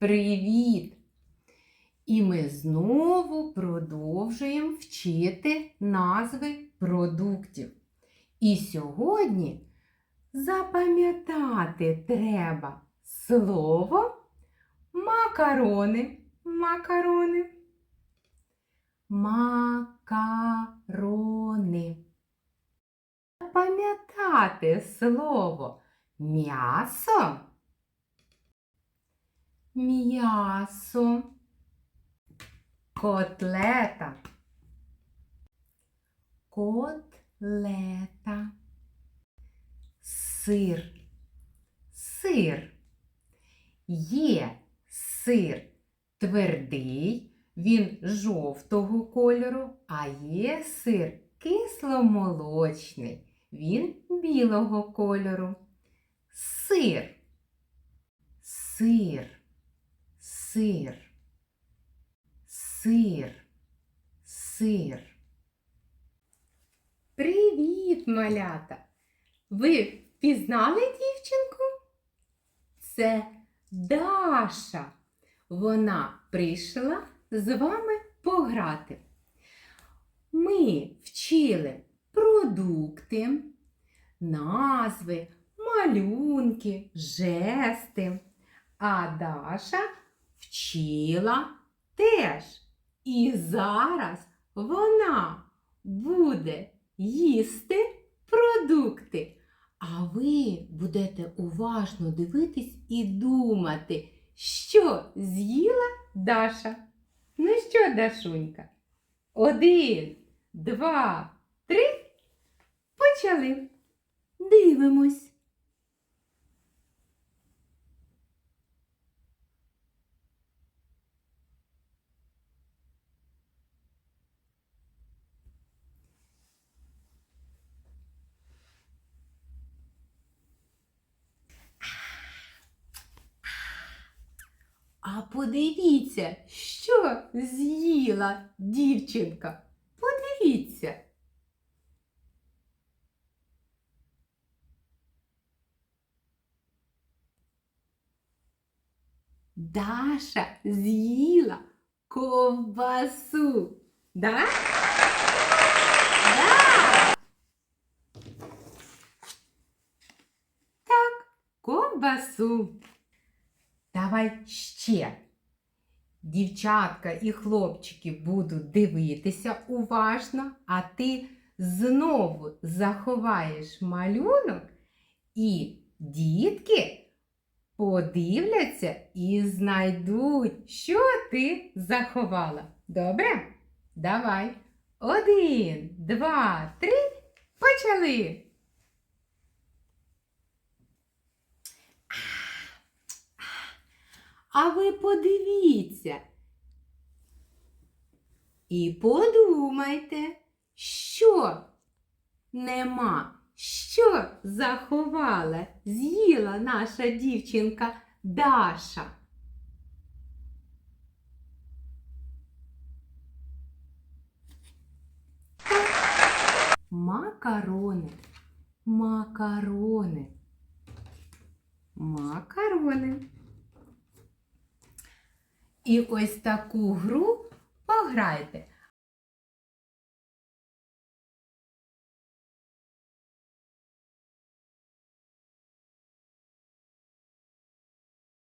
Привіт! І ми знову продовжуємо вчити назви продуктів. І сьогодні запам'ятати треба слово макарони. Макарони. Макарони. Запам'ятати слово м'ясо. М'ясо. Котлета. Котлета. Сир. Сир. Є сир твердий, він жовтого кольору, а є сир кисломолочний, він білого кольору. Сир. Сир. Сир. Сир. Сир. Привіт, малята! Ви впізнали дівчинку? Це Даша. Вона прийшла з вами пограти. Ми вчили продукти, назви, малюнки, жести. А Даша вчила теж. І зараз вона буде їсти продукти. А ви будете уважно дивитись і думати, що з'їла Даша. Ну що, Дашунька? Один, два, три. Почали. Дивимось. А подивіться, що з'їла дівчинка. Подивіться. Даша з'їла ковбасу. Да? Да. Так, ковбасу. Давай ще. Дівчатка і хлопчики будуть дивитися уважно, а ти знову заховаєш малюнок, і дітки подивляться і знайдуть, що ти заховала. Добре? Давай. Один, два, три. Почали. А ви подивіться. І подумайте, що нема, що заховала, з'їла наша дівчинка Даша. Макарони, макарони, макарони. І ось таку гру пограйте.